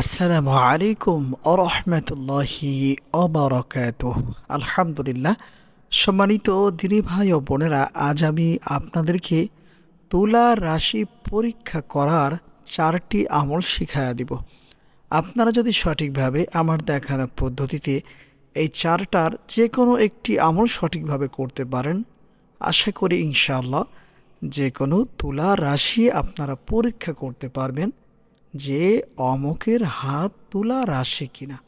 আসসালামু আলাইকুম আরহামতুল্লাহি অবরকাত আলহামদুলিল্লাহ। সম্মানিত দিনী ভাই ও বোনেরা, আজ আমি আপনাদেরকে তুলা রাশি পরীক্ষা করার চারটি আমল শিখাইয়া দিব। আপনারা যদি সঠিকভাবে আমার দেখানো পদ্ধতিতে এই চারটার যে কোনো একটি আমল সঠিকভাবে করতে পারেন, আশা করি ইনশাআল্লাহ যে কোনো তুলা রাশি আপনারা পরীক্ষা করতে পারবেন। যে অমকের হাত তুলা রাশি কিনা।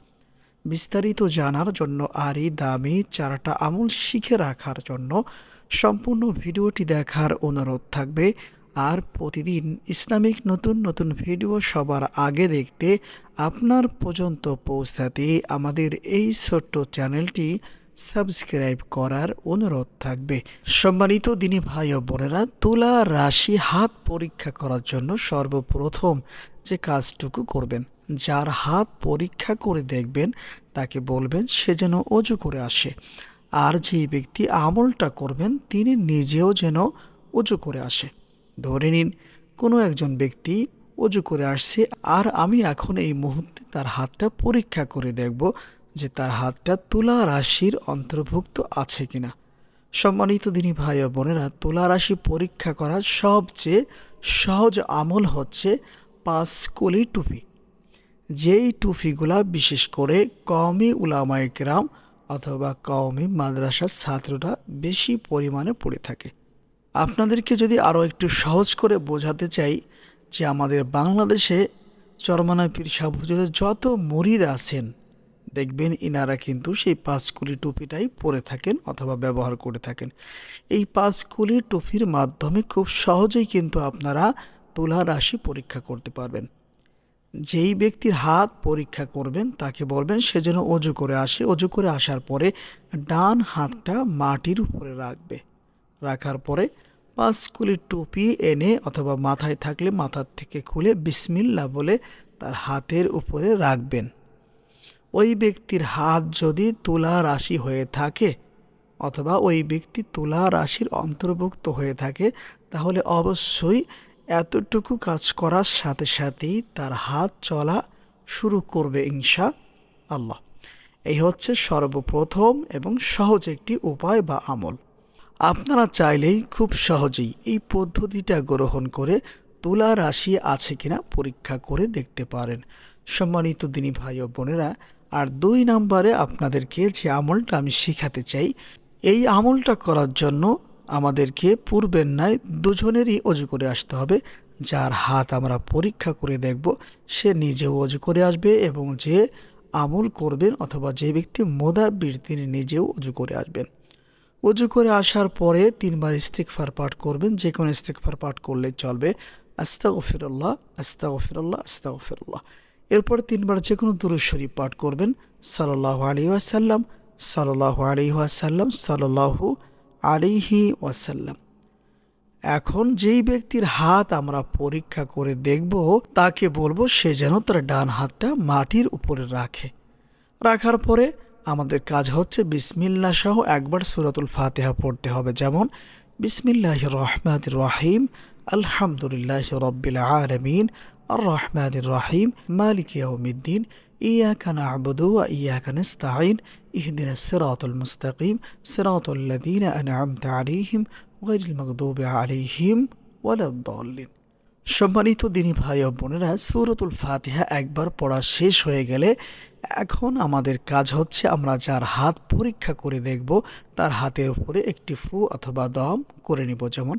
বিস্তারিত জানার জন্য আর এই দামি চারটা আমল শিখে রাখার জন্য সম্পূর্ণ ভিডিওটি দেখার অনুরোধ থাকবে। আর প্রতিদিন ইসলামিক নতুন নতুন ভিডিও সবার আগে দেখতে আপনার পর্যন্ত পৌঁছাতে আমাদের এই ছোট্ট চ্যানেলটি সাবস্ক্রাইব করার অনুরোধ থাকবে। সম্মানিত দিনী ভাই ও বোনেরা, তুলা রাশি হাত পরীক্ষা করার জন্য সর্বপ্রথম যে কাজটুকু করবেন, যার হাত পরীক্ষা করে দেখবেন, তাকে বলবেন সে যেন অজু করে আসে। আর যে ব্যক্তি আমলটা করবেন, তিনি নিজেও যেন অজু করে আসে। ধরে নিন, কোনো একজন ব্যক্তি অজু করে আসছে, আর আমি এখন এই মুহূর্তে তার হাতটা পরীক্ষা করে দেখব যে তার হাতটা তুলা রাশির অন্তর্ভুক্ত আছে কিনা। সম্মানিত দিনী ভাই ও বোনেরা, তুলা রাশি পরীক্ষা করার সবচেয়ে সহজ আমল হচ্ছে পাঁচ কলি টুপি। যেই টুপিগুলা বিশেষ করে কওমি উলামায়ে কেরাম অথবা কওমি মাদ্রাসার ছাত্ররা বেশি পরিমাণে পড়ে থাকে। আপনাদেরকে যদি আরও একটু সহজ করে বোঝাতে চাই যে আমাদের বাংলাদেশে চরমানা পীর সাহ যত মরিদ আছেন দেখবেন ইনারা কিন্তু সেই পাঁচকুলি টুপিটাই পরে থাকেন অথবা ব্যবহার করে থাকেন। এই পাঁচকুলি টুপির মাধ্যমে খুব সহজেই কিন্তু আপনারা তুলা রাশি পরীক্ষা করতে পারবেন। যেই ব্যক্তির হাত পরীক্ষা করবেন তাকে বলবেন সে যেন অজু করে আসে। অজু করে আসার পরে ডান হাতটা মাটির উপরে রাখবে। রাখার পরে পাঁচকুলি টুপি এনে অথবা মাথায় থাকলে মাথার থেকে খুলে বিসমিল্লা বলে তার হাতের উপরে রাখবেন। ওই ব্যক্তির হাত যদি তুলা রাশি হয়ে থাকে অথবা ওই ব্যক্তি তুলা রাশির অন্তর্ভুক্ত হয়ে থাকে, তাহলে অবশ্যই এতটুকু কাজ করার সাথে সাথেই তার হাত চলা শুরু করবে ইনশা আল্লাহ এই হচ্ছে সর্বপ্রথম এবং সহজ একটি উপায় বা আমল। আপনারা চাইলেই খুব সহজেই এই পদ্ধতিটা গ্রহণ করে তুলা রাশি আছে কিনা পরীক্ষা করে দেখতে পারেন। সম্মানিত দিনী ভাই ও বোনেরা আর দুই নম্বরে আপনাদেরকে যে আমলটা আমি শেখাতে চাই, এই আমলটা করার জন্য আমাদেরকে পূর্বের ন্যায় দুজনেরই অজু করে আসতে হবে। যার হাত আমরা পরীক্ষা করে দেখব, সে নিজেও অজু করে আসবে এবং যে আমল করবেন অথবা যে ব্যক্তি মোদাব্বির, তিনি নিজেও অজু করে আসবেন। অজু করে আসার পরে তিনবার ইস্তিকফার পাঠ করবেন যে কোনো ইস্তিকফার পাঠ করলে চলবে। আস্তা গফিরল্লাহ আস্তা গফিরল্লাহ আস্তা গফিরল্লাহ এরপর তিনবার যে কোনো দুরুদ শরীফ পাঠ করবেন। সাল্লাহ আলী ওয়াসাল্লাম সাল্লাহ আলী ওয়াসাল্লাম সাল্লাহু আলিহি ওয়াসাল্লাম। এখন যেই ব্যক্তির হাত আমরা পরীক্ষা করে দেখব, তাকে বলব সে যেন তার ডান হাতটা মাটির উপরে রাখে। রাখার পরে আমাদের কাজ হচ্ছে বিসমিল্লা সহ একবার সুরাতুল ফাতেহা পড়তে হবে। যেমন বিসমিল্লাহ রহমাদ রহিম, আলহামদুলিল্লাহ রব্বিল আলমিন আর রহমান রাহিম মালিক ইয়াউমিদ্দিন إياك نعبد وإياك نستعين اهدنا الصراط المستقيم صراط الذين أنعمت عليهم غير المغضوب عليهم ولا الضالين সম্মানিত দিনী ভাই ও বোনেরা সুরতুল ফাতিহা একবার পড়া শেষ হয়ে গেলে এখন আমাদের কাজ হচ্ছে আমরা যার হাত পরীক্ষা করে দেখব তার হাতের উপরে একটি ফু অথবা দম করে নিব যেমন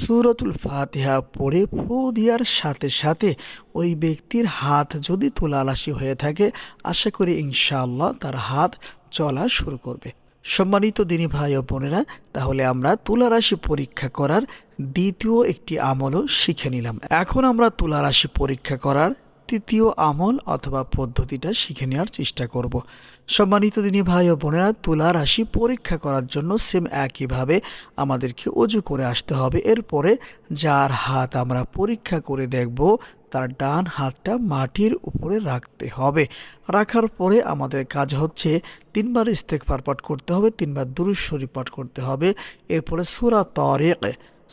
সুরতুল ফাতিহা পড়ে ফু দেওয়ার সাথে সাথে ওই ব্যক্তির হাত যদি তোলালাসি হয়ে থাকে, আশা করি ইনশাআল্লাহ তার হাত চলা শুরু করবে। সম্মানিত দিনী ভাই ও বোনেরা, তাহলে আমরা তুলারাশি পরীক্ষা করার দ্বিতীয় একটি আমলও শিখে নিলাম। এখন আমরা তুলারাশি পরীক্ষা করার তৃতীয় আমল অথবা পদ্ধতিটা শিখে নেওয়ার চেষ্টা করব। সম্মানিত দিনী ভাই ও বোনেরা, তুলা রাশি পরীক্ষা করার জন্য সেম একইভাবে আমাদেরকে অজু করে আসতে হবে। এরপরে যার হাত আমরা পরীক্ষা করে দেখব, তার ডান হাতটা মাটির উপরে রাখতে হবে। রাখার পরে আমাদের কাজ হচ্ছে তিনবার ইস্তেকবার পাঠ করতে হবে, তিনবার দুরুশ্বরী পাঠ করতে হবে। এরপরে সুরা তরেক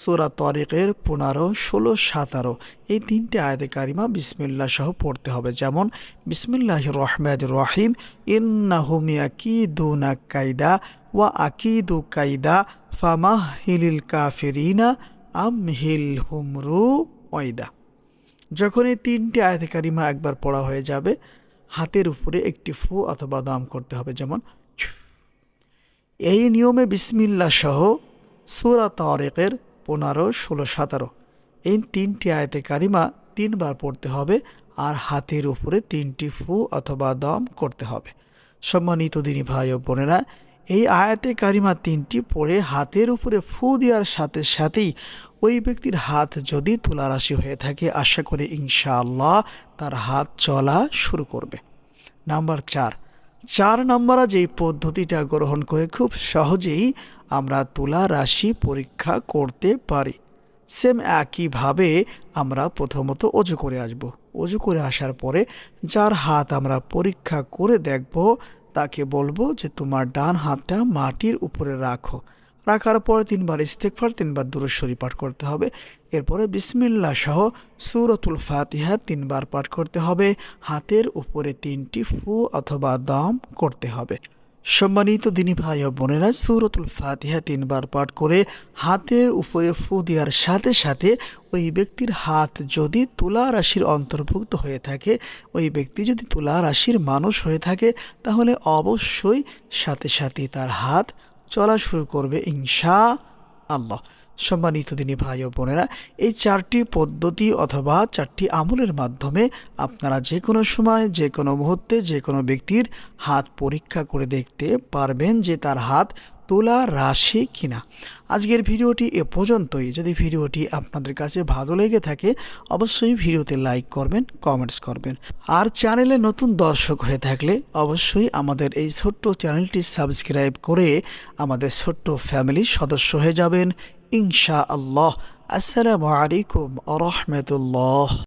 সুরা তরিকের পনেরো, ষোলো, সতেরো। এই তিনটে আয়াতে কারিমা বিসমিল্লা সহ পড়তে হবে। যেমন বিসমিল্লাহ রহমাদ রহিম ইন্নাহুম ইয়াকিদুনা কাইদা ওয়া আকিদু কাইদা ফামাহিলিল কাফিরিনা আমহিল হুমরু ওয়াইদা। যখন এই তিনটি আয়াতে কারিমা একবার পড়া হয়ে যাবে, হাতের উপরে একটি ফু অথবা দাম করতে হবে। যেমন এই নিয়মে বিসমিল্লা সহ সুরা তারেকের পনেরো, ষোলো, সতেরো। এই তিনটি আয়তে কারিমা তিনবার পড়তে হবে আর হাতের উপরে তিনটি ফু অথবা দম করতে হবে। সম্মানিত দিনী ভাই ও বোনেরা, এই আয়াতে কারিমা তিনটি পড়ে হাতের উপরে ফু দেওয়ার সাথে সাথেই ওই ব্যক্তির হাত যদি তুলারাশি হয়ে থাকে, আশা করি ইনশাআল্লাহ তার হাত চলা শুরু করবে। নাম্বার চার চার নম্বরা যেই পদ্ধতিটা গ্রহণ করে খুব সহজেই আমরা তুলা রাশি পরীক্ষা করতে পারি। সেম একইভাবে আমরা প্রথমত অজু করে আসব। অজু করে আসার পরে যার হাত আমরা পরীক্ষা করে দেখব, তাকে বলব যে তোমার ডান হাতটা মাটির উপরে রাখো। রাখার পরে তিনবার ইস্তেকফার তিনবার দূরস্বরী পাঠ করতে হবে। এরপরে বিসমিল্লা সহ সুরতুল ফাতিহা তিনবার পাঠ করতে হবে। হাতের উপরে তিনটি ফু অথবা দম করতে হবে। সম্মানিত দিনী ভাই ও বোনেরা, সুরতুল ফাতিহা তিনবার পাঠ করে হাতের উপরে ফু দেওয়ার সাথে সাথে ওই ব্যক্তির হাত যদি তুলা রাশির অন্তর্ভুক্ত হয়ে থাকে, ওই ব্যক্তি যদি তুলা রাশির মানুষ হয়ে থাকে, তাহলে অবশ্যই সাথে সাথে তার হাত চলা শুরু করবে ইনশা আল্লাহ সম্মানিত দিনী ভাই ও বোনেরা, এই চারটি পদ্ধতি অথবা চারটি আমলের মাধ্যমে আপনারা যে কোনো সময়, যে কোনো মুহূর্তে, যে কোনো ব্যক্তির হাত পরীক্ষা করে দেখতে পারবেন যে তার হাত তোলা রাশি কিনা? আজকের ভিডিওটি এ পর্যন্তই। যদি ভিডিওটি আপনাদের কাছে ভালো লেগে থাকে, অবশ্যই ভিডিওতে লাইক করবেন, কমেন্টস করবেন। আর চ্যানেলে নতুন দর্শক হয়ে থাকলে অবশ্যই আমাদের এই ছোট্ট চ্যানেলটি সাবস্ক্রাইব করে আমাদের ছোট্ট ফ্যামিলির সদস্য হয়ে যাবেন। ইনশা আল্লাহ আসসালামু আলাইকুম আ রহমতুল্লাহ।